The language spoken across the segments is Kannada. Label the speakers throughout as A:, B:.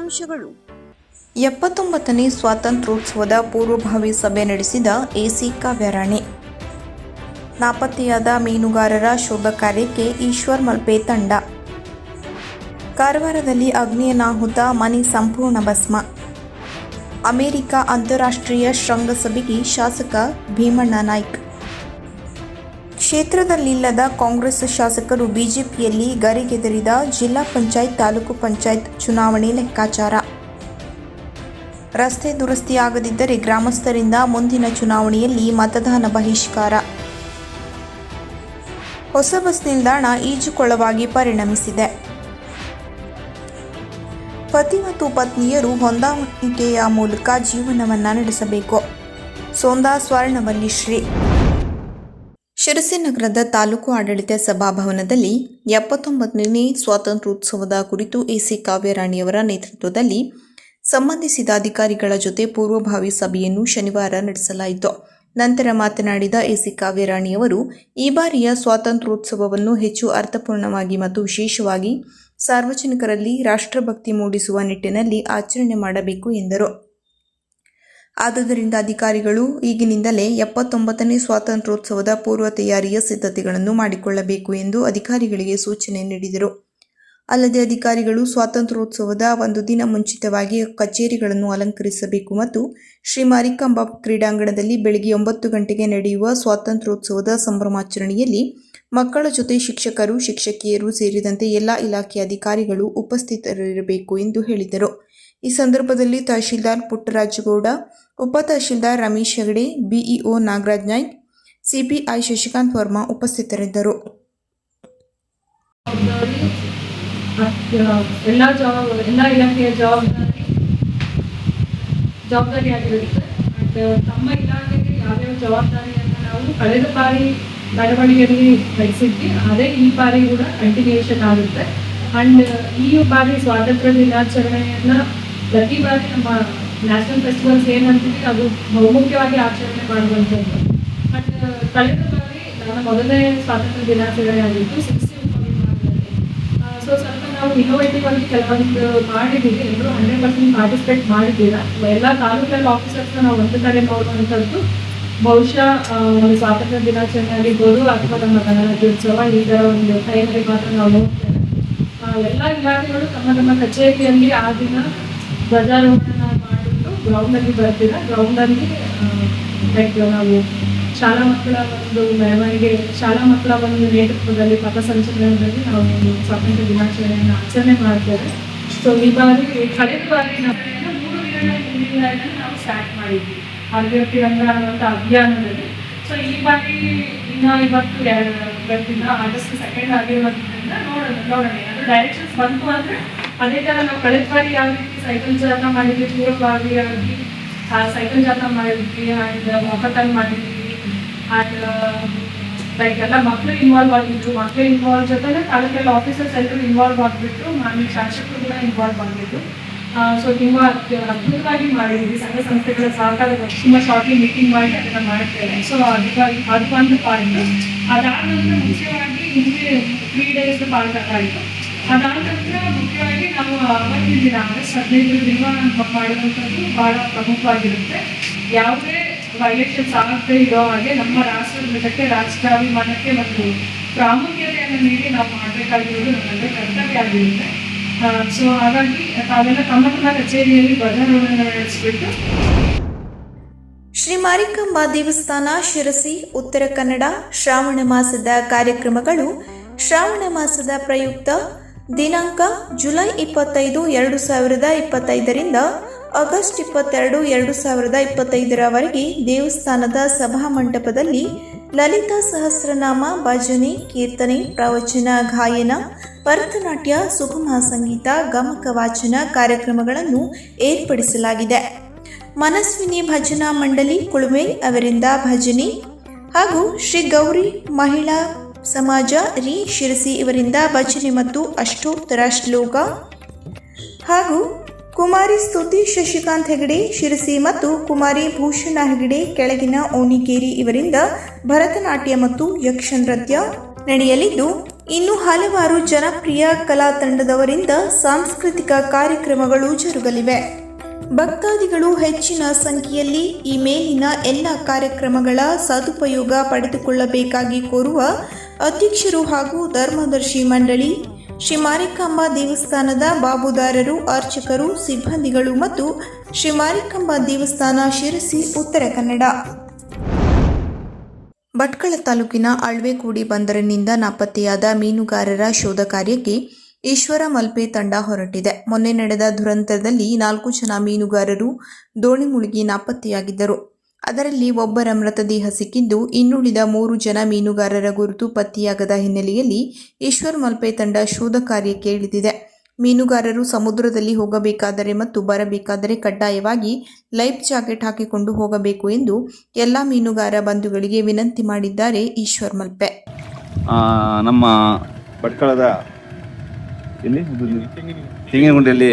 A: ಮುಖ್ಯಾಂಶಗಳು
B: ಎಪ್ಪತ್ತೊಂಬತ್ತನೇ ಸ್ವಾತಂತ್ರ್ಯೋತ್ಸವದ ಪೂರ್ವಭಾವಿ ಸಭೆ ನಡೆಸಿದ ಎಸಿ ಕಾವ್ಯರಾಣಿ. ನಾಪತ್ತೆಯಾದ ಮೀನುಗಾರರ ಶೋಧ ಕಾರ್ಯಕ್ಕೆ ಈಶ್ವರ್ ಮಲ್ಪೆ ತಂಡ. ಕಾರವಾರದಲ್ಲಿ ಅಗ್ನಿಯನಾಹುತ ಮನೆ ಸಂಪೂರ್ಣ ಭಸ್ಮ. ಅಮೆರಿಕ ಅಂತಾರಾಷ್ಟ್ರೀಯ ಶೃಂಗಸಭೆಗೆ ಶಾಸಕ ಭೀಮಣ್ಣ ನಾಯ್ಕ್. ಕ್ಷೇತ್ರದಲ್ಲಿಲ್ಲದ ಕಾಂಗ್ರೆಸ್ ಶಾಸಕರು ಬಿಜೆಪಿಯಲ್ಲಿ ಗರಿಗೆದರಿದ ಜಿಲ್ಲಾ ಪಂಚಾಯತ್, ತಾಲೂಕು ಪಂಚಾಯತ್ ಚುನಾವಣೆ ಲೆಕ್ಕಾಚಾರ. ರಸ್ತೆ ದುರಸ್ತಿಯಾಗದಿದ್ದರೆ ಗ್ರಾಮಸ್ಥರಿಂದ ಮುಂದಿನ ಚುನಾವಣೆಯಲ್ಲಿ ಮತದಾನ ಬಹಿಷ್ಕಾರ. ಹೊಸ ಬಸ್ ನಿಲ್ದಾಣ ಈಜುಕೊಳವಾಗಿ ಪರಿಣಮಿಸಿದೆ. ಪತಿ ಮತ್ತು ಪತ್ನಿಯರು ಹೊಂದಾಣಿಕೆಯ ಮೂಲಕ ಜೀವನವನ್ನು ನಡೆಸಬೇಕು. ಸೋಂದಾ ಸ್ವರ್ಣವಲ್ಲಿ ಶ್ರೀ ಶಿರಸಿ ನಗರದ ತಾಲೂಕು ಆಡಳಿತ ಸಭಾಭವನದಲ್ಲಿ ಎಪ್ಪತ್ತೊಂಬತ್ತನೇ ಸ್ವಾತಂತ್ರ್ಯೋತ್ಸವದ ಕುರಿತು ಎಸಿ ಕಾವ್ಯರಾಣಿಯವರ ನೇತೃತ್ವದಲ್ಲಿ ಸಂಬಂಧಿಸಿದ ಅಧಿಕಾರಿಗಳ ಜೊತೆ ಪೂರ್ವಭಾವಿ ಸಭೆಯನ್ನು ಶನಿವಾರ ನಡೆಸಲಾಯಿತು. ನಂತರ ಮಾತನಾಡಿದ ಎಸಿ ಕಾವ್ಯರಾಣಿಯವರು, ಈ ಬಾರಿಯ ಸ್ವಾತಂತ್ರ್ಯೋತ್ಸವವನ್ನು ಹೆಚ್ಚು ಅರ್ಥಪೂರ್ಣವಾಗಿ ಮತ್ತು ವಿಶೇಷವಾಗಿ ಸಾರ್ವಜನಿಕರಲ್ಲಿ ರಾಷ್ಟ್ರಭಕ್ತಿ ಮೂಡಿಸುವ ನಿಟ್ಟಿನಲ್ಲಿ ಆಚರಣೆ ಮಾಡಬೇಕು ಎಂದರು. ಆದುದರಿಂದ ಅಧಿಕಾರಿಗಳು ಈಗಿನಿಂದಲೇ ಎಪ್ಪತ್ತೊಂಬತ್ತನೇ ಸ್ವಾತಂತ್ರ್ಯೋತ್ಸವದ ಪೂರ್ವ ತಯಾರಿಯ ಸಿದ್ಧತೆಗಳನ್ನು ಮಾಡಿಕೊಳ್ಳಬೇಕು ಎಂದು ಅಧಿಕಾರಿಗಳಿಗೆ ಸೂಚನೆ ನೀಡಿದರು. ಅಲ್ಲದೆ ಅಧಿಕಾರಿಗಳು ಸ್ವಾತಂತ್ರ್ಯೋತ್ಸವದ ಒಂದು ದಿನ ಮುಂಚಿತವಾಗಿ ಕಚೇರಿಗಳನ್ನು ಅಲಂಕರಿಸಬೇಕು ಮತ್ತು ಶ್ರೀ ಮಾರಿಕಾಂಬಾ ಕ್ರೀಡಾಂಗಣದಲ್ಲಿ ಬೆಳಗ್ಗೆ ಒಂಬತ್ತು ಗಂಟೆಗೆ ನಡೆಯುವ ಸ್ವಾತಂತ್ರ್ಯೋತ್ಸವದ ಸಂಭ್ರಮಾಚರಣೆಯಲ್ಲಿ ಮಕ್ಕಳ ಜೊತೆ ಶಿಕ್ಷಕರು, ಶಿಕ್ಷಕಿಯರು ಸೇರಿದಂತೆ ಎಲ್ಲ ಇಲಾಖೆಯ ಅಧಿಕಾರಿಗಳು ಉಪಸ್ಥಿತರಿರಬೇಕು ಎಂದು ಹೇಳಿದರು. ಈ ಸಂದರ್ಭದಲ್ಲಿ ತಹಶೀಲ್ದಾರ್ ಪುಟ್ಟರಾಜಗೌಡ ಉಪ ತಹಶೀಲ್ದಾರ್ ರಮೇಶ್ ಹೆಗಡೆ, ಬಿಇಒ ನಾಗರಾಜ್ ನಾಯ್ಕ್, ಸಿಪಿಐ ಶಶಿಕಾಂತ್ ವರ್ಮಾ ಉಪಸ್ಥಿತರಿದ್ದರು.
C: ಜವಾಬ್ದಾರಿ ಎಲ್ಲ ಜವಾಬ್ದಾರಿ ಎಲ್ಲ ಇಲಾಖೆಯ ಜವಾಬ್ದಾರಿ ಜವಾಬ್ದಾರಿಯಾಗಿರುತ್ತೆ ಅಂಡ್ ತಮ್ಮ ಇಲಾಖೆಗೆ ಯಾವ್ಯಾವ ಜವಾಬ್ದಾರಿಯನ್ನು ನಾವು ಕಳೆದ ಬಾರಿ ನಡವಳಿಕೆಯಲ್ಲಿ ನಡೆಸಿದ್ವಿ ಅದೇ ಈ ಬಾರಿ ಕೂಡ ಕಂಟಿನ್ಯೂಷನ್ ಆಗುತ್ತೆ. ಅಂಡ್ ಈ ಬಾರಿ ಸ್ವಾತಂತ್ರ್ಯ ದಿನಾಚರಣೆಯನ್ನ ಪ್ರತಿ ಬಾರಿ ನಮ್ಮ ನ್ಯಾಷನಲ್ ಫೆಸ್ಟಿವಲ್ಸ್ ಏನಂತೀವಿ ಅದು ಬಹುಮುಖ್ಯವಾಗಿ ಆಚರಣೆ ಮಾಡುವಂಥದ್ದು ಬಟ್ ಕಳೆದ ಬಾರಿ ನನ್ನ ಮೊದಲನೇ ಸ್ವಾತಂತ್ರ್ಯ ದಿನಾಚರಣೆ ಆಗಿತ್ತು ಸಿಕ್ಸ್ಟಿ ಸೊ ಸ್ವಲ್ಪ ನಾವು ಇನ್ನೋವೇಟಿವ್ ಆಗಿ ಕೆಲವೊಂದು ಮಾಡಿದ್ದೀವಿ ಎಲ್ಲರೂ ಹಂಡ್ರೆಡ್ ಪರ್ಸೆಂಟ್ ಪಾರ್ಟಿಸಿಪೇಟ್ ಮಾಡಿದ್ದೀರಾ ಎಲ್ಲ ತಾಲೂಕಲ್ಲಿ ಆಫೀಸರ್ಸ್ನ ನಾವು ಒಂದು ಕಡೆ ನೋಡುವಂಥದ್ದು ಬಹುಶಃ ಒಂದು ಸ್ವಾತಂತ್ರ್ಯ ದಿನಾಚರಣೆ ಆಗಿರ್ಬೋದು ಅಥವಾ ನಮ್ಮ ಗಣರಾಜ್ಯೋತ್ಸವ ಈ ಥರ ಒಂದು ಟೈಮಲ್ಲಿ ಮಾತ್ರ ನಾವು ನೋಡ್ತೇವೆ. ಎಲ್ಲ ಇಲಾಖೆಗಳು ತಮ್ಮ ತಮ್ಮ ಕಚೇರಿಯಲ್ಲಿ ಆ ದಿನ ಧ್ವಜಾರೋಹಣ ಗ್ರೌಂಡಲ್ಲಿ ಬರ್ತೀರಾ? ಗ್ರೌಂಡಲ್ಲಿ ಲೈಕ್ ನಾವು ಶಾಲಾ ಮಕ್ಕಳ ಒಂದು ಮೆರವಣಿಗೆ, ಶಾಲಾ ಮಕ್ಕಳ ಒಂದು ನೇತೃತ್ವದಲ್ಲಿ ಪಥಸಂಚಲನದಲ್ಲಿ ನಾವು ಸ್ವಾತಂತ್ರ್ಯ ದಿನಾಚರಣೆಯನ್ನು ಆಚರಣೆ ಮಾಡ್ತೇವೆ. ಸೊ ಈ ಬಾರಿ, ಕಳೆದ ಬಾರಿ ನಾವು ಮೂರು ದಿನಗಳ ಹಿಂದಿನ ನಾವು ಸ್ಟಾರ್ಟ್ ಮಾಡಿದ್ವಿ. ತಿರಂಗ ಅನ್ನುವಂಥ ಅಭಿಯಾನದಲ್ಲಿ. ಸೊ ಈ ಬಾರಿ ಇನ್ನು ಇವತ್ತು ಎರಡು, ಇವತ್ತಿಂದ ಆಗಸ್ಟ್ ಸೆಕೆಂಡ್ ಆಗಿರೋದ್ರಿಂದ ನೋಡೋಣ ನೋಡೋಣ. ಏನಾದರೂ ಡೈರೆಕ್ಷನ್ಸ್ ಬಂತು ಅಂದ್ರೆ ಅದೇ ಥರ ನಾವು ಕಳೆದ ಬಾರಿ ಯಾವ ರೀತಿ ಸೈಕಲ್ ಜಾಥಾ ಮಾಡಿದ್ವಿ ಪೂರ್ವಭಾವಿಯಾಗಿ ಆ ಸೈಕಲ್ ಜಾಥಾ ಮಾಡಿದ್ವಿ ಆ್ಯಂಡ್ ಮೊಕತನ್ ಮಾಡಿದ್ವಿ ಆ್ಯಂಡ್ ಲೈಕ್ ಎಲ್ಲ ಮಕ್ಕಳು ಇನ್ವಾಲ್ವ್ ಆಗಿದ್ರು. ಮಕ್ಕಳು ಇನ್ವಾಲ್ವ್ ಜೊತೆಗೆ ತಾಲೂಕೆಲ್ಲ ಆಫೀಸರ್ಸ್ ಎಲ್ಲರೂ ಇನ್ವಾಲ್ವ್ ಆಗಿಬಿಟ್ಟು ನಾನು ಶಾಸಕರು ಕೂಡ ಇನ್ವಾಲ್ವ್ ಆಗಿದ್ರು ಸೊ ತುಂಬ ಅದ್ಭುತವಾಗಿ ಮಾಡಿದ್ವಿ. ಸಂಘ ಸಂಸ್ಥೆಗಳ ಸಹಕಾರ ತುಂಬ ಶಾರ್ಟ್ಲಿ ಮೀಟಿಂಗ್ ಮಾಡಿ ಅದನ್ನ ಮಾಡ್ತೇವೆ. ಸೊ ಅದಕ್ಕಾಗಿ ಅದು ಒಂದು ಪಾಯಿಂಟ್ ಅದಾದ ನಂತರ ಮುಖ್ಯವಾಗಿ ನಿಮಗೆ ತ್ರೀ ಡೇಸ್ ಪಾರ್ಟ್ ಆಯಿತು. ಅದಾದ ನಂತರ ಮುಖ್ಯವಾಗಿ ನಾವು ಅವತ್ತಿನ ದಿನ ಅಂದರೆ ಹದಿನೈದು ದಿನ ಮಾಡುವಂಥದ್ದು ಬಹಳ ಪ್ರಮುಖವಾಗಿರುತ್ತೆ. ಯಾವುದೇ ವೈಲೇಷನ್ಸ್ ಆಗದೆ ಇರೋ ಹಾಗೆ ನಮ್ಮ ರಾಷ್ಟ್ರ ಧ್ವಜಕ್ಕೆ ರಾಷ್ಟ್ರಾಭಿಮಾನಕ್ಕೆ ಒಂದು ಪ್ರಾಮುಖ್ಯತೆಯನ್ನು ನೀಡಿ ನಾವು ಮಾಡಬೇಕಾಗಿರೋದು ನಮ್ಮಲ್ಲಿ ಕರ್ತವ್ಯ ಆಗಿರುತ್ತೆ. ಸೊ ಹಾಗಾಗಿ ತಾವೆಲ್ಲ ತಮ್ಮ ತಮ್ಮ ಕಚೇರಿಯಲ್ಲಿ ಧ್ವಜಾರೋಹಣ ನಡೆಸಿಬಿಟ್ಟು.
B: ಶ್ರೀ ಮಾರಿಕಾಂಬಾ ದೇವಸ್ಥಾನ, ಶಿರಸಿ, ಉತ್ತರ ಕನ್ನಡ, ಶ್ರಾವಣ ಮಾಸದ ಕಾರ್ಯಕ್ರಮಗಳು. ಶ್ರಾವಣ ಮಾಸದ ಪ್ರಯುಕ್ತ ದಿನಾಂಕ ಜುಲೈ ಇಪ್ಪತ್ತೈದು, ಎರಡು ಸಾವಿರದ ಇಪ್ಪತ್ತೈದರಿಂದ ಆಗಸ್ಟ್ ಇಪ್ಪತ್ತೆರಡು, ಎರಡು ಸಾವಿರದ ಇಪ್ಪತ್ತೈದರವರೆಗೆ ದೇವಸ್ಥಾನದ ಸಭಾಮಂಟಪದಲ್ಲಿ ಲಲಿತಾ ಸಹಸ್ರನಾಮ ಭಜನೆ, ಕೀರ್ತನೆ, ಪ್ರವಚನ, ಗಾಯನ, ಭರತನಾಟ್ಯ, ಸುಗಮ ಸಂಗೀತ, ಗಮಕ ವಾಚನ ಕಾರ್ಯಕ್ರಮಗಳನ್ನು ಏರ್ಪಡಿಸಲಾಗಿದೆ. ಮನಸ್ವಿನಿ ಭಜನಾ ಮಂಡಳಿ ಕುಳುವೆ ಅವರಿಂದ ಭಜನೆ ಹಾಗೂ ಶ್ರೀ ಗೌರಿ ಮಹಿಳಾ ಸಮಾಜ, ರಿ ಶಿರಸಿ ಇವರಿಂದ ಭಜನೆ ಮತ್ತು ಅಷ್ಟೋತ್ತರ ಶ್ಲೋಕ. ಹಾಗೂ ಕುಮಾರಿ ಸ್ತುತಿ ಶಶಿಕಾಂತ್ ಹೆಗಡೆ, ಶಿರಸಿ ಮತ್ತು ಕುಮಾರಿ ಭೂಷಣ ಹೆಗಡೆ ಕೆಳಗಿನ ಓಣಿಕೇರಿ ಇವರಿಂದ ಭರತನಾಟ್ಯ ಮತ್ತು ಯಕ್ಷ ನೃತ್ಯ ನಡೆಯಲಿದ್ದು, ಇನ್ನು ಹಲವಾರು ಜನಪ್ರಿಯ ಕಲಾ ತಂಡದವರಿಂದ ಸಾಂಸ್ಕೃತಿಕ ಕಾರ್ಯಕ್ರಮಗಳು ಜರುಗಲಿವೆ. ಭಕ್ತಾದಿಗಳು ಹೆಚ್ಚಿನ ಸಂಖ್ಯೆಯಲ್ಲಿ ಈ ಮೇಲಿನ ಎಲ್ಲ ಕಾರ್ಯಕ್ರಮಗಳ ಸದುಪಯೋಗ ಪಡೆದುಕೊಳ್ಳಬೇಕಾಗಿ ಕೋರುವ ಅಧ್ಯಕ್ಷರು ಹಾಗೂ ಧರ್ಮದರ್ಶಿ ಮಂಡಳಿ, ಶ್ರೀ ಮಾರಿಕಾಂಬಾ ದೇವಸ್ಥಾನದ ಬಾಬುದಾರರು, ಅರ್ಚಕರು, ಸಿಬ್ಬಂದಿಗಳು ಮತ್ತು ಶ್ರೀ ಮಾರಿಕಾಂಬಾ ದೇವಸ್ಥಾನ ಶಿರಸಿ, ಉತ್ತರ ಕನ್ನಡ. ಭಟ್ಕಳ ತಾಲೂಕಿನ ಅಳ್ವೆಕೂಡಿ ಬಂದರಿನಿಂದ ನಾಪತ್ತೆಯಾದ ಮೀನುಗಾರರ ಶೋಧ ಕಾರ್ಯಕ್ಕೆ ಈಶ್ವರ ಮಲ್ಪೆ ತಂಡ ಹೊರಟಿದೆ. ಮೊನ್ನೆ ನಡೆದ ದುರಂತದಲ್ಲಿ ನಾಲ್ಕು ಜನ ಮೀನುಗಾರರು ದೋಣಿ ಮುಳುಗಿ ನಾಪತ್ತೆಯಾಗಿದ್ದರು. ಅದರಲ್ಲಿ ಒಬ್ಬರ ಮೃತದೇಹ ಸಿಕ್ಕಿದ್ದು ಇನ್ನುಳಿದ ಮೂರು ಜನ ಮೀನುಗಾರರ ಗುರುತು ಪತ್ತೆಯಾಗದ ಹಿನ್ನೆಲೆಯಲ್ಲಿ ಈಶ್ವರ್ ಮಲ್ಪೆ ತಂಡ ಶೋಧ ಕಾರ್ಯಕ್ಕೆ ಇಳಿದಿದೆ ಮೀನುಗಾರರು ಸಮುದ್ರದಲ್ಲಿ ಹೋಗಬೇಕಾದರೆ ಮತ್ತು ಬರಬೇಕಾದರೆ ಕಡ್ಡಾಯವಾಗಿ ಲೈಫ್ ಜಾಕೆಟ್ ಹಾಕಿಕೊಂಡು ಹೋಗಬೇಕು ಎಂದು ಎಲ್ಲ ಮೀನುಗಾರ ಬಂಧುಗಳಿಗೆ ವಿನಂತಿ ಮಾಡಿದ್ದಾರೆ ಈಶ್ವರ್ ಮಲ್ಪೆ.
A: ನಮ್ಮ ಭಟ್ಕಳದ ಎಲ್ಲಿ? ತೆಂಗಿನಗುಂಡಿಯಲ್ಲಿ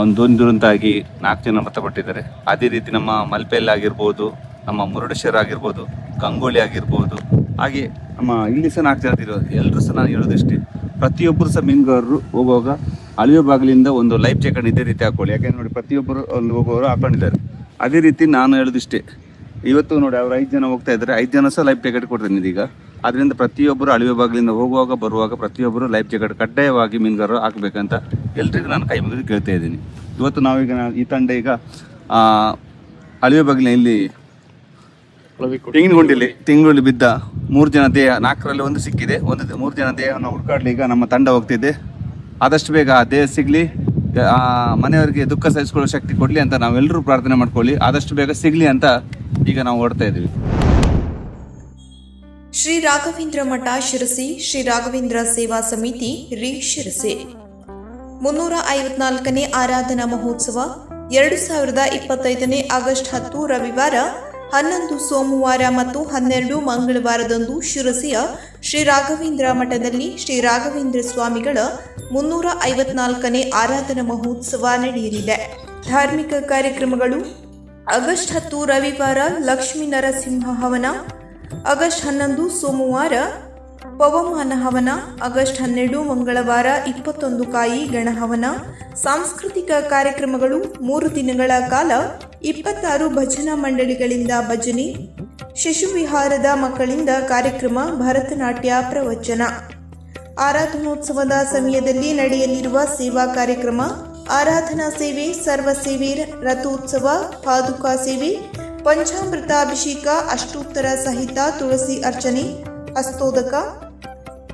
A: ಒಂದು ದೋಣಿ ದುರಂತಾಗಿ ನಾಲ್ಕು ಜನ ಮೃತಪಟ್ಟಿದ್ದಾರೆ. ಅದೇ ರೀತಿ ನಮ್ಮ ಮಲ್ಪೆಯಲ್ಲಿ ಆಗಿರ್ಬೋದು, ನಮ್ಮ ಮುರುಡೇಶ್ವರ ಆಗಿರ್ಬೋದು ಗಂಗೋಳಿ ಆಗಿರ್ಬೋದು, ಹಾಗೆ ನಮ್ಮ ಇಲ್ಲಿ ಸಹ ನಾಲ್ಕು ಜನ ಇರೋದು. ಎಲ್ಲರೂ ಸಹ ನಾನು ಹೇಳೋದಿಷ್ಟೇ ಪ್ರತಿಯೊಬ್ಬರು ಸಹ ಮೀನುಗಾರರು ಹೋಗುವಾಗ ಅಳಿಯ ಬಾಗಿಲಿಂದ ಒಂದು ಲೈಫ್ ಜಾಕೆಟ್ ಇದೇ ರೀತಿ ಹಾಕೊಳ್ಳಿ. ಯಾಕೆಂದ್ರೆ ನೋಡಿ, ಪ್ರತಿಯೊಬ್ಬರು ಅಲ್ಲಿ ಹೋಗುವವರು ಹಾಕೊಂಡಿದ್ದಾರೆ. ಅದೇ ರೀತಿ ನಾನು ಹೇಳೋದಿಷ್ಟೇ ಇವತ್ತು ನೋಡಿ, ಅವ್ರು ಐದು ಜನ ಹೋಗ್ತಾ ಇದ್ದಾರೆ. ಐದು ಜನ ಸಹ ಲೈಫ್ ಜಾಕೆಟ್ ಕೊಡ್ತೀನಿ ಇದೀಗ. ಅದರಿಂದ ಪ್ರತಿಯೊಬ್ಬರು ಅಳಿವೆ ಬಾಗಿಲಿಂದ ಹೋಗುವಾಗ, ಬರುವಾಗ ಪ್ರತಿಯೊಬ್ಬರು ಲೈಫ್ ಜಾಕೆಟ್ ಕಡ್ಡಾಯವಾಗಿ ಮೀನುಗಾರರು ಹಾಕಬೇಕಂತ ಎಲ್ರಿಗೂ ನಾನು ಕೈ ಮುಗಿದು ಕೇಳ್ತಾ ಇದ್ದೀನಿ. ಇವತ್ತು ನಾವೀಗ ಈ ತಂಡ ಈಗ ಅಳಿವೆ ಬಾಗಿಲಿನ ಇಲ್ಲಿ ತೆಂಗಿನಗುಂಡಿಲಿ ತೆಂಗಿನಗುಂಡಿ ಬಿದ್ದ ಮೂರು ಜನ ದೇಹ, ನಾಲ್ಕರಲ್ಲಿ ಒಂದು ಸಿಕ್ಕಿದೆ. ಒಂದು ಮೂರು ಜನ ದೇಹವನ್ನು ಹುಡುಕಾಡಲಿ ಈಗ ನಮ್ಮ ತಂಡ ಹೋಗ್ತಿದೆ. ಆದಷ್ಟು ಬೇಗ ಆ ದೇಹ ಸಿಗಲಿ, ಆ ಮನೆಯವರಿಗೆ ದುಃಖ ಸಹಿಸಿಕೊಳ್ಳೋ ಶಕ್ತಿ ಕೊಡಲಿ ಅಂತ ನಾವೆಲ್ಲರೂ ಪ್ರಾರ್ಥನೆ ಮಾಡ್ಕೊಳ್ಳಿ. ಆದಷ್ಟು ಬೇಗ ಸಿಗಲಿ ಅಂತ ಈಗ ನಾವು ಓಡ್ತಾ ಇದ್ದೀವಿ.
B: ಶ್ರೀ ರಾಘವೇಂದ್ರ ಮಠ ಶಿರಸಿ, ಶ್ರೀ ರಾಘವೇಂದ್ರ ಸೇವಾ ಸಮಿತಿ ರಿ ಶಿರಸಿ. ಮುನ್ನೂರ ಐವತ್ನಾಲ್ಕನೇ ಆರಾಧನಾ ಮಹೋತ್ಸವ, ಎರಡು ಸಾವಿರದ ಇಪ್ಪತ್ತೈದನೇ ಆಗಸ್ಟ್ ಹತ್ತು ರವಿವಾರ, ಹನ್ನೊಂದು ಸೋಮವಾರ ಮತ್ತು ಹನ್ನೆರಡು ಮಂಗಳವಾರದಂದು ಶಿರಸಿಯ ಶ್ರೀ ರಾಘವೇಂದ್ರ ಮಠದಲ್ಲಿ ಶ್ರೀ ರಾಘವೇಂದ್ರ ಸ್ವಾಮಿಗಳ ಮುನ್ನೂರ ಐವತ್ನಾಲ್ಕನೇ ಆರಾಧನಾ ಮಹೋತ್ಸವ ನಡೆಯಲಿದೆ. ಧಾರ್ಮಿಕ ಕಾರ್ಯಕ್ರಮಗಳು, ಆಗಸ್ಟ್ ಹತ್ತು ರವಿವಾರ ಲಕ್ಷ್ಮೀ ನರಸಿಂಹ ಹವನ ಆಗಸ್ಟ್ ಹನ್ನೊಂದು ಸೋಮವಾರ ಪವಮಾನ ಹವನ, ಆಗಸ್ಟ್ ಹನ್ನೆರಡು ಮಂಗಳವಾರ ಇಪ್ಪತ್ತೊಂದು ಕಾಯಿ ಗಣಹವನ ಸಾಂಸ್ಕೃತಿಕ ಕಾರ್ಯಕ್ರಮಗಳು ಮೂರು ದಿನಗಳ ಕಾಲ ಇಪ್ಪತ್ತಾರು ಭಜನಾ ಮಂಡಳಿಗಳಿಂದ ಭಜನೆ, ಶಿಶುವಿಹಾರದ ಮಕ್ಕಳಿಂದ ಕಾರ್ಯಕ್ರಮ, ಭರತನಾಟ್ಯ ಪ್ರವಚನ. ಆರಾಧನೋತ್ಸವದ ಸಮಯದಲ್ಲಿ ನಡೆಯಲಿರುವ ಸೇವಾ ಕಾರ್ಯಕ್ರಮ, ಆರಾಧನಾ ಸೇವೆ, ಸರ್ವ ಸೇವೆ, ರಥೋತ್ಸವ, ಪಾದುಕಾ ಸೇವೆ ಪಂಚಾಮೃತಾಭಿಷೇಕ, ಅಷ್ಟೋತ್ತರ ಸಹಿತ ತುಳಸಿ ಅರ್ಚನೆ ಅಸ್ತೋದಕ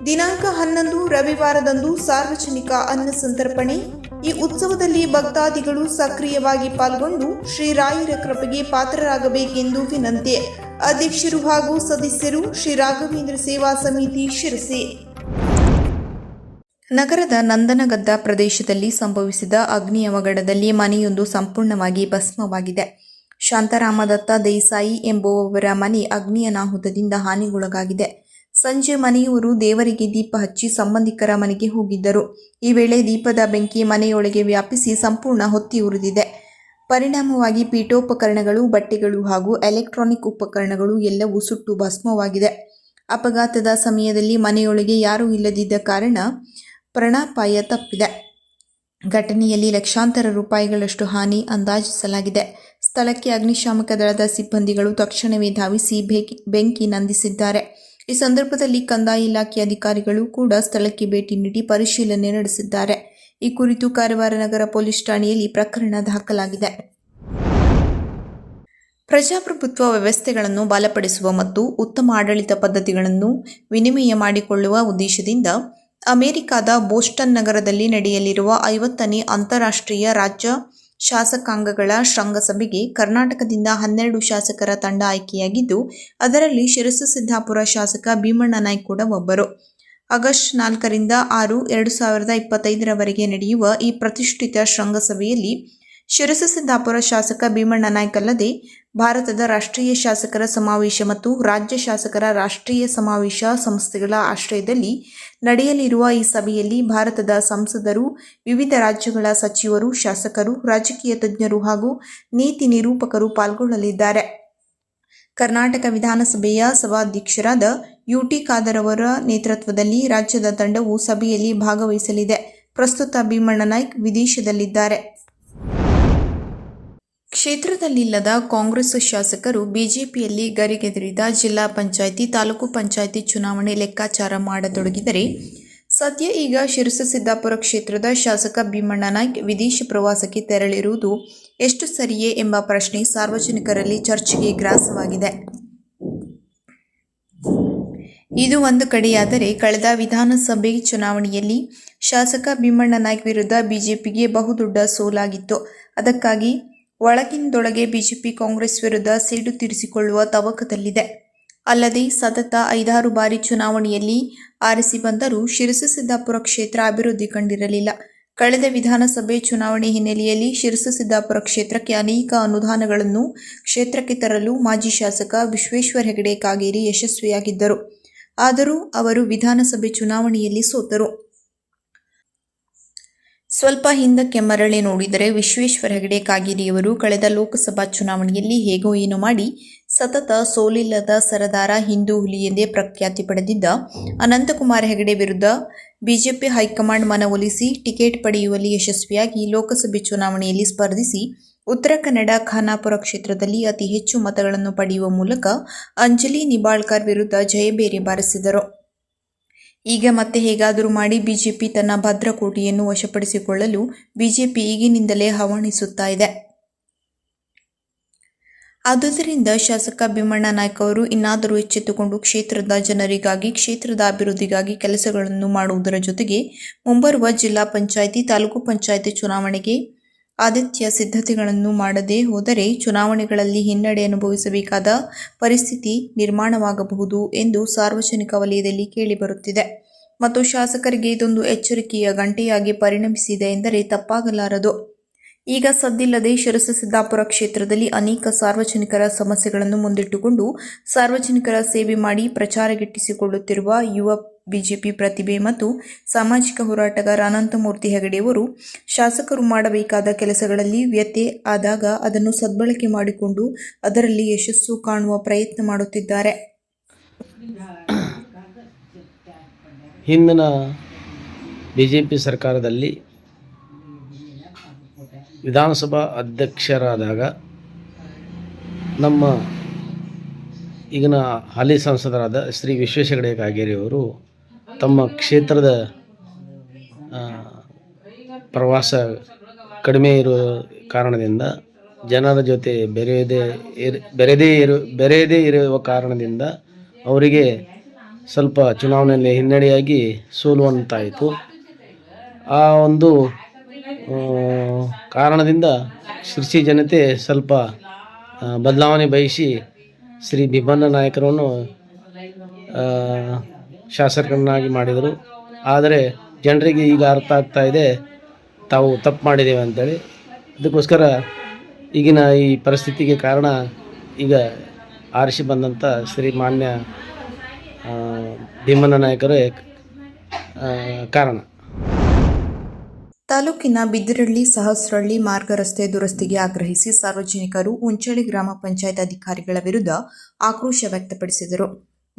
B: ದಿನಾಂಕ ಹನ್ನೊಂದು, ರವಿವಾರದಂದು ಸಾರ್ವಜನಿಕ ಅನ್ನ ಸಂತರ್ಪಣೆ. ಈ ಉತ್ಸವದಲ್ಲಿ ಭಕ್ತಾದಿಗಳು ಸಕ್ರಿಯವಾಗಿ ಪಾಲ್ಗೊಂಡು ಶ್ರೀರಾಯರ ಕೃಪೆಗೆ ಪಾತ್ರರಾಗಬೇಕೆಂದು ವಿನಂತಿ. ಅಧ್ಯಕ್ಷರು ಹಾಗೂ ಸದಸ್ಯರು ಶ್ರೀ ರಾಘವೇಂದ್ರ ಸೇವಾ ಸಮಿತಿ ಶಿರಸಿ. ನಗರದ ನಂದನಗದ್ದ ಪ್ರದೇಶದಲ್ಲಿ ಸಂಭವಿಸಿದ ಅಗ್ನಿ ಅವಘಡದಲ್ಲಿ ಮನೆಯೊಂದು ಸಂಪೂರ್ಣವಾಗಿ ಭಸ್ಮವಾಗಿದೆ. ಶಾಂತರಾಮದತ್ತ ದೇಸಾಯಿ ಎಂಬುವವರ ಮನೆ ಅಗ್ನಿ ಅನಾಹುತದಿಂದ ಹಾನಿಗೊಳಗಾಗಿದೆ. ಸಂಜೆ ಮನೆಯವರು ದೇವರಿಗೆ ದೀಪ ಹಚ್ಚಿ ಸಂಬಂಧಿಕರ ಮನೆಗೆ ಹೋಗಿದ್ದರು. ಈ ವೇಳೆ ದೀಪದ ಬೆಂಕಿ ಮನೆಯೊಳಗೆ ವ್ಯಾಪಿಸಿ ಸಂಪೂರ್ಣ ಹೊತ್ತಿ ಉರಿದಿದೆ. ಪರಿಣಾಮವಾಗಿ ಪೀಠೋಪಕರಣಗಳು, ಬಟ್ಟೆಗಳು ಹಾಗೂ ಎಲೆಕ್ಟ್ರಾನಿಕ್ ಉಪಕರಣಗಳು ಎಲ್ಲವೂ ಸುಟ್ಟು ಭಸ್ಮವಾಗಿದೆ. ಅಪಘಾತದ ಸಮಯದಲ್ಲಿ ಮನೆಯೊಳಗೆ ಯಾರೂ ಇಲ್ಲದಿದ್ದ ಕಾರಣ ಪ್ರಾಣಾಪಾಯ ತಪ್ಪಿದೆ. ಘಟನೆಯಲ್ಲಿ ಲಕ್ಷಾಂತರ ರೂಪಾಯಿಗಳಷ್ಟು ಹಾನಿ ಅಂದಾಜಿಸಲಾಗಿದೆ. ಸ್ಥಳಕ್ಕೆ ಅಗ್ನಿಶಾಮಕ ದಳದ ಸಿಬ್ಬಂದಿಗಳು ತಕ್ಷಣವೇ ಧಾವಿಸಿ ಬೆಂಕಿ ನಂದಿಸಿದ್ದಾರೆ. ಈ ಸಂದರ್ಭದಲ್ಲಿ ಕಂದಾಯ ಇಲಾಖೆ ಅಧಿಕಾರಿಗಳು ಕೂಡ ಸ್ಥಳಕ್ಕೆ ಭೇಟಿ ನೀಡಿ ಪರಿಶೀಲನೆ ನಡೆಸಿದ್ದಾರೆ. ಈ ಕುರಿತು ಕಾರವಾರ ನಗರ ಪೊಲೀಸ್ ಠಾಣೆಯಲ್ಲಿ ಪ್ರಕರಣ ದಾಖಲಾಗಿದೆ. ಪ್ರಜಾಪ್ರಭುತ್ವ ವ್ಯವಸ್ಥೆಗಳನ್ನು ಬಲಪಡಿಸುವ ಮತ್ತು ಉತ್ತಮ ಆಡಳಿತ ಪದ್ಧತಿಗಳನ್ನು ವಿನಿಮಯ ಮಾಡಿಕೊಳ್ಳುವ ಉದ್ದೇಶದಿಂದ ಅಮೆರಿಕದ ಬೋಸ್ಟನ್ ನಗರದಲ್ಲಿ ನಡೆಯಲಿರುವ ಐವತ್ತನೇ ಅಂತಾರಾಷ್ಟ್ರೀಯ ರಾಜ್ಯ ಶಾಸಕಾಂಗಗಳ ಶೃಂಗಸಭೆಗೆ ಕರ್ನಾಟಕದಿಂದ ಹನ್ನೆರಡು ಶಾಸಕರ ತಂಡ ಆಯ್ಕೆಯಾಗಿದ್ದು, ಅದರಲ್ಲಿ ಶಿರಸು ಸಿದ್ದಾಪುರ ಶಾಸಕ ಭೀಮಣ್ಣ ನಾಯ್ಕ ಕೂಡ ಒಬ್ಬರು. ಆಗಸ್ಟ್ ನಾಲ್ಕರಿಂದ ಆರು ಎರಡು ಸಾವಿರದ ಇಪ್ಪತ್ತೈದರವರೆಗೆ ನಡೆಯುವ ಈ ಪ್ರತಿಷ್ಠಿತ ಶೃಂಗಸಭೆಯಲ್ಲಿ ಶಿರಸು ಸಿದ್ದಾಪುರ ಶಾಸಕ ಭೀಮಣ್ಣ ನಾಯ್ಕ ಅಲ್ಲದೆ ಭಾರತದ ರಾಷ್ಟ್ರೀಯ ಶಾಸಕರ ಸಮಾವೇಶ ಮತ್ತು ರಾಜ್ಯ ಶಾಸಕರ ರಾಷ್ಟ್ರೀಯ ಸಮಾವೇಶ ಸಂಸ್ಥೆಗಳ ಆಶ್ರಯದಲ್ಲಿ ನಡೆಯಲಿರುವ ಈ ಸಭೆಯಲ್ಲಿ ಭಾರತದ ಸಂಸದರು, ವಿವಿಧ ರಾಜ್ಯಗಳ ಸಚಿವರು, ಶಾಸಕರು, ರಾಜಕೀಯ ತಜ್ಞರು ಹಾಗೂ ನೀತಿ ನಿರೂಪಕರು ಪಾಲ್ಗೊಳ್ಳಲಿದ್ದಾರೆ. ಕರ್ನಾಟಕ ವಿಧಾನಸಭೆಯ ಸಭಾಧ್ಯಕ್ಷರಾದ ಯುಟಿ ಖಾದರ್ ಅವರ ನೇತೃತ್ವದಲ್ಲಿ ರಾಜ್ಯದ ತಂಡವು ಸಭೆಯಲ್ಲಿ ಭಾಗವಹಿಸಲಿದೆ. ಪ್ರಸ್ತುತ ಭೀಮಣ್ಣ ನಾಯ್ಕ್ ವಿದೇಶದಲ್ಲಿದ್ದಾರೆ. ಕ್ಷೇತ್ರದಲ್ಲಿಲ್ಲದ ಕಾಂಗ್ರೆಸ್ ಶಾಸಕರು ಬಿಜೆಪಿಯಲ್ಲಿ ಗರಿಗೆದರಿದ ಜಿಲ್ಲಾ ಪಂಚಾಯಿತಿ, ತಾಲೂಕು ಪಂಚಾಯಿತಿ ಚುನಾವಣೆ ಲೆಕ್ಕಾಚಾರ ಮಾಡತೊಡಗಿದರೆ ಸದ್ಯ ಈಗ ಶಿರಸಸಿದ್ದಾಪುರ ಕ್ಷೇತ್ರದ ಶಾಸಕ ಭೀಮಣ್ಣ ನಾಯ್ಕ್ ವಿದೇಶ ಪ್ರವಾಸಕ್ಕೆ ತೆರಳಿರುವುದು ಎಷ್ಟು ಸರಿಯೇ ಎಂಬ ಪ್ರಶ್ನೆ ಸಾರ್ವಜನಿಕರಲ್ಲಿ ಚರ್ಚೆಗೆ ಗ್ರಾಸವಾಗಿದೆ. ಇದು ಒಂದು ಕಡೆಯಾದರೆ ಕಳೆದ ವಿಧಾನಸಭೆ ಚುನಾವಣೆಯಲ್ಲಿ ಶಾಸಕ ಭೀಮಣ್ಣ ನಾಯ್ಕ್ ವಿರುದ್ಧ ಬಿಜೆಪಿಗೆ ಬಹುದೊಡ್ಡ ಸೋಲಾಗಿತ್ತು. ಅದಕ್ಕಾಗಿ ಒಳಗಿಂದೊಳಗೆ ಬಿಜೆಪಿ ಕಾಂಗ್ರೆಸ್ ವಿರುದ್ಧ ಸೇಡು ತೀರಿಸಿಕೊಳ್ಳುವ ತವಕದಲ್ಲಿದೆ. ಅಲ್ಲದೆ ಸತತ ಐದಾರು ಬಾರಿ ಚುನಾವಣೆಯಲ್ಲಿ ಆರಿಸಿ ಬಂದರೂ ಶಿರಸಸಿದ್ದಾಪುರ ಕ್ಷೇತ್ರ ಅಭಿವೃದ್ಧಿ ಕಂಡಿರಲಿಲ್ಲ. ಕಳೆದ ವಿಧಾನಸಭೆ ಚುನಾವಣೆ ಹಿನ್ನೆಲೆಯಲ್ಲಿ ಶಿರಸಸಿದ್ದಾಪುರ ಕ್ಷೇತ್ರಕ್ಕೆ ಅನೇಕ ಅನುದಾನಗಳನ್ನು ಕ್ಷೇತ್ರಕ್ಕೆ ತರಲು ಮಾಜಿ ಶಾಸಕ ವಿಶ್ವೇಶ್ವರ ಹೆಗಡೆ ಕಾಗೇರಿ ಯಶಸ್ವಿಯಾಗಿದ್ದರು. ಆದರೂ ಅವರು ವಿಧಾನಸಭೆ ಚುನಾವಣೆಯಲ್ಲಿ ಸೋತರು. ಸ್ವಲ್ಪ ಹಿಂದಕ್ಕೆ ಮರಳಿ ನೋಡಿದರೆ ವಿಶ್ವೇಶ್ವರ ಹೆಗಡೆ ಕಾಗೇರಿಯವರು ಕಳೆದ ಲೋಕಸಭಾ ಚುನಾವಣೆಯಲ್ಲಿ ಹೇಗೋ ಏನು ಮಾಡಿ ಸತತ ಸೋಲಿಲ್ಲದ ಸರದಾರ ಹಿಂದೂ ಹುಲಿ ಎಂದೇ ಪ್ರಖ್ಯಾತಿ ಪಡೆದಿದ್ದ ಅನಂತಕುಮಾರ್ ಹೆಗಡೆ ವಿರುದ್ಧ ಬಿಜೆಪಿ ಹೈಕಮಾಂಡ್ ಮನವೊಲಿಸಿ ಟಿಕೆಟ್ ಪಡೆಯುವಲ್ಲಿ ಯಶಸ್ವಿಯಾಗಿ ಲೋಕಸಭೆ ಚುನಾವಣೆಯಲ್ಲಿ ಸ್ಪರ್ಧಿಸಿ ಉತ್ತರ ಕನ್ನಡ ಖಾನಾಪುರ ಕ್ಷೇತ್ರದಲ್ಲಿ ಅತಿ ಹೆಚ್ಚು ಮತಗಳನ್ನು ಪಡೆಯುವ ಮೂಲಕ ಅಂಜಲಿ ನಿಬಾಳ್ಕರ್ ವಿರುದ್ಧ ಜಯಬೇರಿ ಬಾರಿಸಿದರು. ಈಗ ಮತ್ತೆ ಹೇಗಾದರೂ ಮಾಡಿ ಬಿಜೆಪಿ ತನ್ನ ಭದ್ರಕೋಟೆಯನ್ನು ವಶಪಡಿಸಿಕೊಳ್ಳಲು ಬಿಜೆಪಿ ಈಗಿನಿಂದಲೇ ಹವಣಿಸುತ್ತಾ ಇದೆ. ಆದುದರಿಂದ ಶಾಸಕ ಭೀಮಣ್ಣ ನಾಯ್ಕ ಅವರು ಇನ್ನಾದರೂ ಎಚ್ಚೆತ್ತುಕೊಂಡು ಕ್ಷೇತ್ರದ ಜನರಿಗಾಗಿ, ಕ್ಷೇತ್ರದ ಅಭಿವೃದ್ಧಿಗಾಗಿ ಕೆಲಸಗಳನ್ನು ಮಾಡುವುದರ ಜೊತೆಗೆ ಮುಂಬರುವ ಜಿಲ್ಲಾ ಪಂಚಾಯಿತಿ, ತಾಲೂಕು ಪಂಚಾಯಿತಿ ಚುನಾವಣೆಗೆ ಆದಿತ್ಯ ಸಿದ್ಧತೆಗಳನ್ನು ಮಾಡದೇ ಹೋದರೆ ಚುನಾವಣೆಗಳಲ್ಲಿ ಹಿನ್ನಡೆ ಅನುಭವಿಸಬೇಕಾದ ಪರಿಸ್ಥಿತಿ ನಿರ್ಮಾಣವಾಗಬಹುದು ಎಂದು ಸಾರ್ವಜನಿಕ ವಲಯದಲ್ಲಿ ಕೇಳಿಬರುತ್ತಿದೆ. ಮತ್ತು ಶಾಸಕರಿಗೆ ಇದೊಂದು ಎಚ್ಚರಿಕೆಯ ಗಂಟೆಯಾಗಿ ಪರಿಣಮಿಸಿದೆ ಎಂದರೆ ತಪ್ಪಾಗಲಾರದು. ಈಗ ಸದ್ದಿಲ್ಲದೆ ಶಿರಸಿದ್ದಾಪುರ ಕ್ಷೇತ್ರದಲ್ಲಿ ಅನೇಕ ಸಾರ್ವಜನಿಕರ ಸಮಸ್ಯೆಗಳನ್ನು ಮುಂದಿಟ್ಟುಕೊಂಡು ಸಾರ್ವಜನಿಕರ ಸೇವೆ ಮಾಡಿ ಪ್ರಚಾರಗಿಟ್ಟಿಸಿಕೊಳ್ಳುತ್ತಿರುವ ಯುವ ಬಿಜೆಪಿ ಪ್ರತಿಭೆ ಮತ್ತು ಸಾಮಾಜಿಕ ಹೋರಾಟಗಾರ ಅನಂತಮೂರ್ತಿ ಹೆಗಡೆಯವರು ಶಾಸಕರು ಮಾಡಬೇಕಾದ ಕೆಲಸಗಳಲ್ಲಿ ವ್ಯತ್ಯೆ ಆದಾಗ ಅದನ್ನು ಸದ್ಬಳಕೆ ಮಾಡಿಕೊಂಡು ಅದರಲ್ಲಿ ಯಶಸ್ಸು ಕಾಣುವ ಪ್ರಯತ್ನ ಮಾಡುತ್ತಿದ್ದಾರೆ.
D: ಹಿಂದಿನ ಬಿಜೆಪಿ ಸರ್ಕಾರದಲ್ಲಿ ವಿಧಾನಸಭಾ ಅಧ್ಯಕ್ಷರಾದಾಗ ನಮ್ಮ ಈಗಿನ ಹಾಲಿ ಸಂಸದರಾದ ಶ್ರೀ ವಿಶ್ವೇಶ್ವರ ಕಾಗೇರಿಯವರು ತಮ್ಮ ಕ್ಷೇತ್ರದ ಪ್ರವಾಸ ಕಡಿಮೆ ಇರುವ ಕಾರಣದಿಂದ, ಜನರ ಜೊತೆ ಬೆರೆಯದೇ ಇರ್, ಬೆರೆದೇ ಇರು, ಬೆರೆಯದೇ ಇರುವ ಕಾರಣದಿಂದ ಅವರಿಗೆ ಸ್ವಲ್ಪ ಚುನಾವಣೆಯಲ್ಲಿ ಹಿನ್ನಡೆಯಾಗಿ ಸೋಲುವಂತಾಯಿತು. ಆ ಒಂದು ಕಾರಣದಿಂದ ಶಿರ್ಸಿ ಜನತೆ ಸ್ವಲ್ಪ ಬದಲಾವಣೆ ಬಯಸಿ ಶ್ರೀ ಬಿಬ್ಬಣ್ಣ ನಾಯಕರನ್ನು ಶಾಸಕರನ್ನಾಗಿ ಮಾಡಿದರು. ಆದರೆ ಜನರಿಗೆ ಈಗ ಅರ್ಥ ಆಗ್ತಾ ಇದೆ, ತಾವು ತಪ್ಪು ಮಾಡಿದ್ದೇವೆ ಅಂತೇಳಿ. ಅದಕ್ಕೋಸ್ಕರ ಈಗಿನ ಈ ಪರಿಸ್ಥಿತಿಗೆ ಕಾರಣ ಈಗ ಆರಿಸಿ ಬಂದಂಥ ಶ್ರೀ ಮಾನ್ಯ ಭೀಮನ ನಾಯಕರೇ ಕಾರಣ.
B: ತಾಲೂಕಿನ ಬಿದಿರಳ್ಳಿ, ಸಹಸ್ರಳ್ಳಿ ಮಾರ್ಗ ರಸ್ತೆ ದುರಸ್ತಿಗೆ ಆಗ್ರಹಿಸಿ ಸಾರ್ವಜನಿಕರು ಉಂಚಳ್ಳಿ ಗ್ರಾಮ ಪಂಚಾಯತ್ ಅಧಿಕಾರಿಗಳ ವಿರುದ್ಧ ಆಕ್ರೋಶ ವ್ಯಕ್ತಪಡಿಸಿದರು.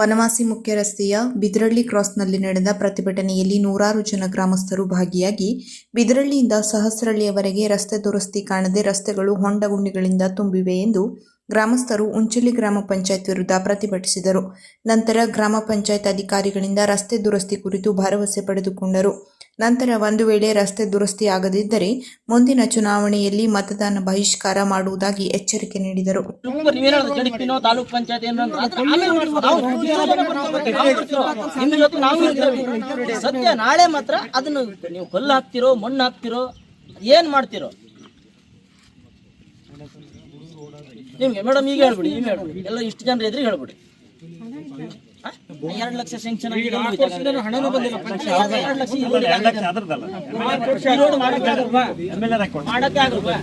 B: ಬನವಾಸಿ ಮುಖ್ಯ ರಸ್ತೆಯ ಬಿದ್ರಳ್ಳಿ ಕ್ರಾಸ್ನಲ್ಲಿ ನಡೆದ ಪ್ರತಿಭಟನೆಯಲ್ಲಿ ನೂರಾರು ಜನ ಗ್ರಾಮಸ್ಥರು ಭಾಗಿಯಾಗಿ ಬಿದ್ರಳ್ಳಿಯಿಂದ ಸಹಸ್ರಳ್ಳಿಯವರೆಗೆ ರಸ್ತೆ ದುರಸ್ತಿ ಕಾಣದೆ ರಸ್ತೆಗಳು ಹೊಂಡ ಗುಂಡಿಗಳಿಂದ ತುಂಬಿವೆ ಎಂದು ಗ್ರಾಮಸ್ಥರು ಉಂಚಳ್ಳಿ ಗ್ರಾಮ ಪಂಚಾಯತ್ ವಿರುದ್ಧ ಪ್ರತಿಭಟಿಸಿದರು. ನಂತರ ಗ್ರಾಮ ಪಂಚಾಯತ್ ಅಧಿಕಾರಿಗಳಿಂದ ರಸ್ತೆ ದುರಸ್ತಿ ಕುರಿತು ಭರವಸೆ ಪಡೆದುಕೊಂಡರು. ನಂತರ ಒಂದು ವೇಳೆ ರಸ್ತೆ ದುರಸ್ತಿ ಆಗದಿದ್ದರೆ ಮುಂದಿನ ಚುನಾವಣೆಯಲ್ಲಿ ಮತದಾನ ಬಹಿಷ್ಕಾರ ಮಾಡುವುದಾಗಿ ಎಚ್ಚರಿಕೆ ನೀಡಿದರು.
E: ಸದ್ಯ ನಾಳೆ ಮಾತ್ರ ಅದನ್ನು ನೀವು ಕಲ್ಲು ಹಾಕ್ತಿರೋ ಮಣ್ಣು ಹಾಕ್ತಿರೋ ಏನ್ ಮಾಡ್ತಿರೋ? ನಿಮ್ಗೆ ಮೇಡಮ್ ಈಗ ಹೇಳ್ಬಿಡಿ ಎಲ್ಲ ಇಷ್ಟು ಜನರ ಎದುರಿಗೆ ಹೇಳ್ಬಿಡಿ. ಎರಡು ಲಕ್ಷ ಸ್ಯಾಂಕ್ಷನ್ ಮಾಡಕ್ಕೆ ಆಗಲ್ವಾ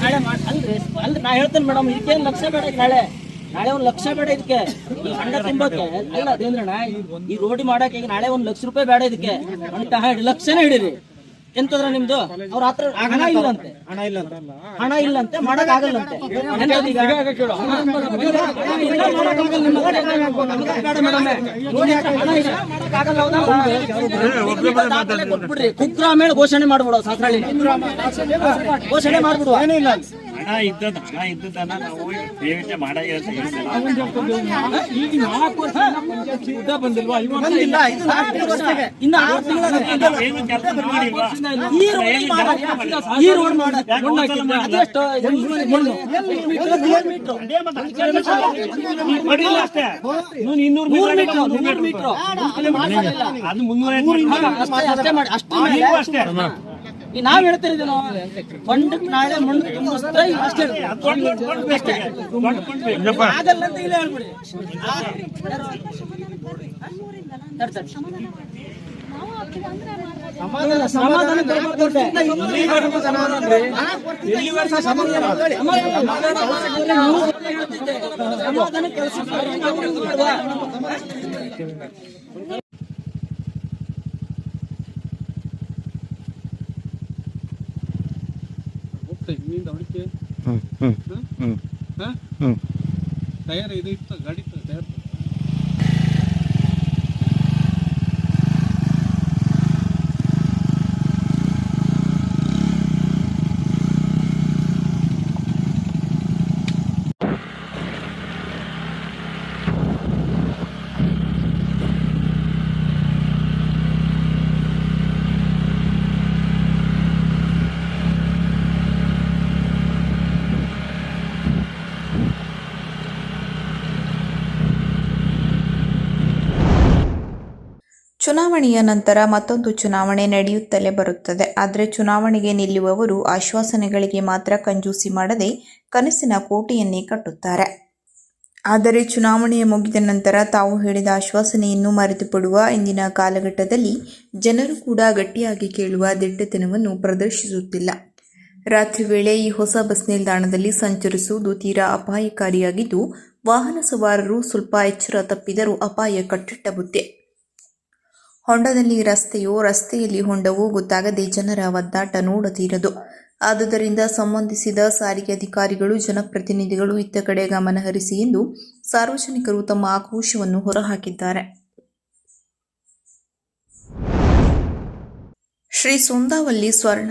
E: ನಾಳೆ ಮಾಡ್ ಅಲ್ರಿ ಅಲ್ರಿ ನಾ ಹೇಳ್ತೇನೆ ಮೇಡಮ್ ಇದಕ್ಕೇನು ಲಕ್ಷ ಬೇಡ ನಾಳೆ. ನಾಳೆ ಒಂದ್ ಲಕ್ಷ ಬೇಡ ಇದಕ್ಕೆ. ಈ ಹಣ ತುಂಬಕ್ಕೆ. ಅಲ್ಲ ಅದೇಂದ್ರಣ್ಣ ಈ ರೋಡಿ ಮಾಡಕ್ಕೆ ಈಗ ನಾಳೆ ಒಂದ್ ಲಕ್ಷ ರೂಪಾಯಿ ಬೇಡ ಇದಕ್ಕೆ. ಅಂತ ಎರಡು ಲಕ್ಷನೇ ಹಿಡೀರಿ. ಎಂತದ್ರ ನಿಮ್ದು? ಅವ್ರ ಹತ್ರ ಹಣ ಇಲ್ಲಂತೆ.
F: ಹಣ ಇಲ್ಲ ಅಂತಲ್ಲ
E: ಹಣ ಇಲ್ಲಂತೆ ಮಾಡಕ್ ಆಗಲ್ಲಂತೆ ಕುಕ್ರ ಮೇಲೆ ಕುಗ್ರಾಮೇಳ ಘೋಷಣೆ ಮಾಡ್ಬಿಡೋ ಸಾತ್ರಾಳಿ ಘೋಷಣೆ ಮಾಡ್ಬಿಡುವ.
G: ಹಣ ಇದ್ದದ್ದು ಹಣ ಇದ್ದದನ್ನ ನಾವು ದಯವಿಟ್ಟು ಮಾಡಾಗಿ ಅಂತ ಹೇಳ್ತೇವೆ
F: ಈಗ ನಾಲ್ಕು ವರ್ಷ ಪಂಚಾಯತ್ ಸೀದಾ ಬಂದಿಲ್ವಾ? ಇವಾಗ
E: ಬಂದಿಲ್ಲ ಇದು ನಾಲ್ಕು ಇನ್ನ ಆರು ತಿಂಗಳು
G: ಏನು ಕೆಲಸ ಮಾಡಿಲ್ವಾ?
E: ಈ ರೋಡ್ ಮಾಡ. ಈ ರೋಡ್ ಮಾಡ. ಅದೆಷ್ಟು? ಮೀಟ್ರು.
G: ಇನ್ನೂರು ಅದು ಮುನ್ನೂರ
E: ಮಾಡಿ. ಅಷ್ಟೇ. ಈ ನಾವ್ ಹೇಳ್ತಿರೋದು ಫಂಡ್ ನಾಳೆ ಮಣ್ಣು ತುಂಬಿಸ್ತಾ ಅಷ್ಟೇ ಅಷ್ಟೇ. ಆಗಲ್ಲ ಅಂತ ಇಲ್ಲ ಹೇಳ್ಬಿಡಿ. ತಡ್ ತಡ್. ಇಲ್ಲ, ಸಮಾಧಾನ ಸಮಾಧಾನ ಕೆಲಸ
F: ಇಲ್ಲಿಂದ ಹೊಡಿಕೆ ಟೈರ್ ಇದು ಇತ್ತು ಗಾಡಿ ಟೈರ್
B: ಚುನಾವಣೆಯ ನಂತರ ಮತ್ತೊಂದು ಚುನಾವಣೆ ನಡೆಯುತ್ತಲೇ ಬರುತ್ತದೆ. ಆದರೆ ಚುನಾವಣೆಗೆ ನಿಲ್ಲುವವರು ಆಶ್ವಾಸನೆಗಳಿಗೆ ಮಾತ್ರ ಕಂಜೂಸಿ ಮಾಡದೆ ಕನಸಿನ ಕೋಟೆಯನ್ನೇ ಕಟ್ಟುತ್ತಾರೆ. ಆದರೆ ಚುನಾವಣೆಯ ಮುಗಿದ ನಂತರ ತಾವು ಹೇಳಿದ ಆಶ್ವಾಸನೆಯನ್ನು ಮರೆತುಪಡುವ ಇಂದಿನ ಕಾಲಘಟ್ಟದಲ್ಲಿ ಜನರು ಕೂಡ ಗಟ್ಟಿಯಾಗಿ ಕೇಳುವ ದಿಟ್ಟತನವನ್ನು ಪ್ರದರ್ಶಿಸುತ್ತಿಲ್ಲ. ರಾತ್ರಿ ವೇಳೆ ಈ ಹೊಸ ಬಸ್ ನಿಲ್ದಾಣದಲ್ಲಿ ಸಂಚರಿಸುವುದು ತೀರಾ ಅಪಾಯಕಾರಿಯಾಗಿದ್ದು, ವಾಹನ ಸವಾರರು ಸ್ವಲ್ಪ ಎಚ್ಚರ ತಪ್ಪಿದರೂ ಅಪಾಯ ಕಟ್ಟಿಟ್ಟ ಬುದ್ಧಿ ಹೊಂಡದಲ್ಲಿ ರಸ್ತೆಯೋ ರಸ್ತೆಯಲ್ಲಿ ಹೊಂಡವೋ ಗೊತ್ತಾಗದೆ ಜನರ ಒದ್ದಾಟ ನೋಡದಿರದು. ಆದುದರಿಂದ ಸಂಬಂಧಿಸಿದ ಸಾರಿಗೆ ಅಧಿಕಾರಿಗಳು, ಜನಪ್ರತಿನಿಧಿಗಳು ಇತ್ತ ಕಡೆ ಗಮನಹರಿಸಿ ಎಂದು ಸಾರ್ವಜನಿಕರು ತಮ್ಮ ಆಕ್ರೋಶವನ್ನು ಹೊರಹಾಕಿದ್ದಾರೆ. ಶ್ರೀ ಸುಂದಾವಲ್ಲಿ ಸ್ವರ್ಣ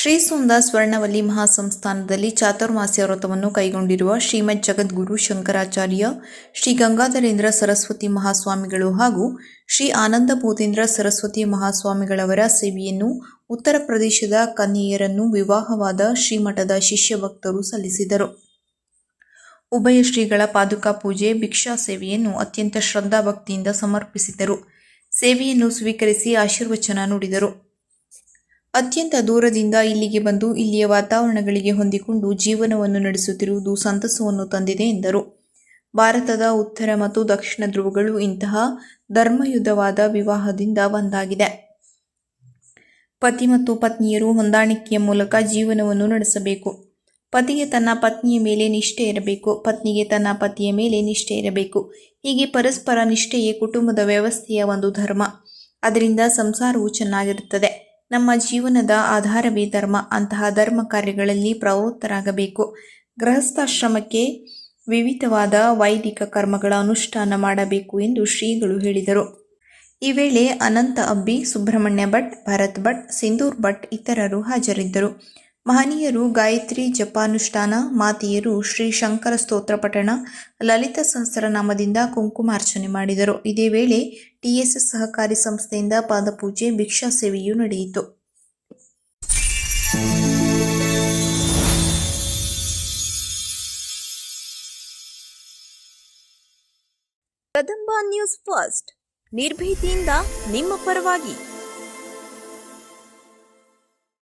B: ಶ್ರೀ ಸುಂದ ಸ್ವರ್ಣವಲ್ಲಿ ಮಹಾಸಂಸ್ಥಾನದಲ್ಲಿ ಚಾತುರ್ಮಾಸ್ಯ ವ್ರತವನ್ನು ಕೈಗೊಂಡಿರುವ ಶ್ರೀಮದ್ ಜಗದ್ಗುರು ಶಂಕರಾಚಾರ್ಯ ಶ್ರೀ ಗಂಗಾಧರೇಂದ್ರ ಸರಸ್ವತಿ ಮಹಾಸ್ವಾಮಿಗಳು ಹಾಗೂ ಶ್ರೀ ಆನಂದ ಭೂತೇಂದ್ರ ಸರಸ್ವತಿ ಮಹಾಸ್ವಾಮಿಗಳವರ ಸೇವೆಯನ್ನು ಉತ್ತರ ಪ್ರದೇಶದ ಕನ್ಯೆಯರನ್ನು ವಿವಾಹವಾದ ಶ್ರೀಮಠದ ಶಿಷ್ಯ ಭಕ್ತರು ಸಲ್ಲಿಸಿದರು. ಉಭಯ ಶ್ರೀಗಳ ಪಾದುಕಾ ಪೂಜೆ, ಭಿಕ್ಷಾ ಸೇವೆಯನ್ನು ಅತ್ಯಂತ ಶ್ರದ್ಧಾಭಕ್ತಿಯಿಂದ ಸಮರ್ಪಿಸಿದರು. ಸೇವೆಯನ್ನು ಸ್ವೀಕರಿಸಿ ಆಶೀರ್ವಚನ ನುಡಿದರು. ಅತ್ಯಂತ ದೂರದಿಂದ ಇಲ್ಲಿಗೆ ಬಂದು ಇಲ್ಲಿಯ ವಾತಾವರಣಗಳಿಗೆ ಹೊಂದಿಕೊಂಡು ಜೀವನವನ್ನು ನಡೆಸುತ್ತಿರುವುದು ಸಂತಸವನ್ನು ತಂದಿದೆ ಎಂದರು. ಭಾರತದ ಉತ್ತರ ಮತ್ತು ದಕ್ಷಿಣ ಧ್ರುವಗಳು ಇಂತಹ ಧರ್ಮಯುದ್ಧವಾದ ವಿವಾಹದಿಂದ ಒಂದಾಗಿದೆ. ಪತಿ ಮತ್ತು ಪತ್ನಿಯರು ಹೊಂದಾಣಿಕೆಯ ಮೂಲಕ ಜೀವನವನ್ನು ನಡೆಸಬೇಕು. ಪತಿಗೆ ತನ್ನ ಪತ್ನಿಯ ಮೇಲೆ ನಿಷ್ಠೆ ಇರಬೇಕು. ಪತ್ನಿಗೆ ತನ್ನ ಪತಿಯ ಮೇಲೆ ನಿಷ್ಠೆ ಇರಬೇಕು. ಹೀಗೆ ಪರಸ್ಪರ ನಿಷ್ಠೆಯೇ ಕುಟುಂಬದ ವ್ಯವಸ್ಥೆಯ ಒಂದು ಧರ್ಮ. ಅದರಿಂದ ಸಂಸಾರವು ಚೆನ್ನಾಗಿರುತ್ತದೆ. ನಮ್ಮ ಜೀವನದ ಆಧಾರವೇ ಧರ್ಮ. ಅಂತಹ ಧರ್ಮ ಕಾರ್ಯಗಳಲ್ಲಿ ಪ್ರವೃತ್ತರಾಗಬೇಕು. ಗೃಹಸ್ಥಾಶ್ರಮಕ್ಕೆ ವಿವಿಧವಾದ ವೈದಿಕ ಕರ್ಮಗಳ ಅನುಷ್ಠಾನ ಮಾಡಬೇಕು ಎಂದು ಶ್ರೀಗಳು ಹೇಳಿದರು. ಈ ವೇಳೆ ಅನಂತ ಅಬ್ಬಿ, ಸುಬ್ರಹ್ಮಣ್ಯ ಭಟ್, ಭರತ್ ಭಟ್, ಸಿಂಧೂರ್ ಭಟ್ ಇತರರು ಹಾಜರಿದ್ದರು. ಮಹನೀಯರು ಗಾಯತ್ರಿ ಜಪಾನುಷ್ಠಾನ, ಮಾತೆಯರು ಶ್ರೀ ಶಂಕರ ಸ್ತೋತ್ರ ಪಠಣ, ಲಲಿತ ಸಹಸ್ರನಾಮದಿಂದ ಕುಂಕುಮಾರ್ಚನೆ ಮಾಡಿದರು. ಇದೇ ವೇಳೆ ಟಿಎಸ್ಎಸ್ ಸಹಕಾರಿ ಸಂಸ್ಥೆಯಿಂದ ಪಾದಪೂಜೆ ಭಿಕ್ಷಾ ಸೇವೆಯೂ ನಡೆಯಿತು.
H: Kadamba news first. ನಿರ್ಭೀತಿಯಿಂದ ನಿಮ್ಮ ಪರವಾಗಿ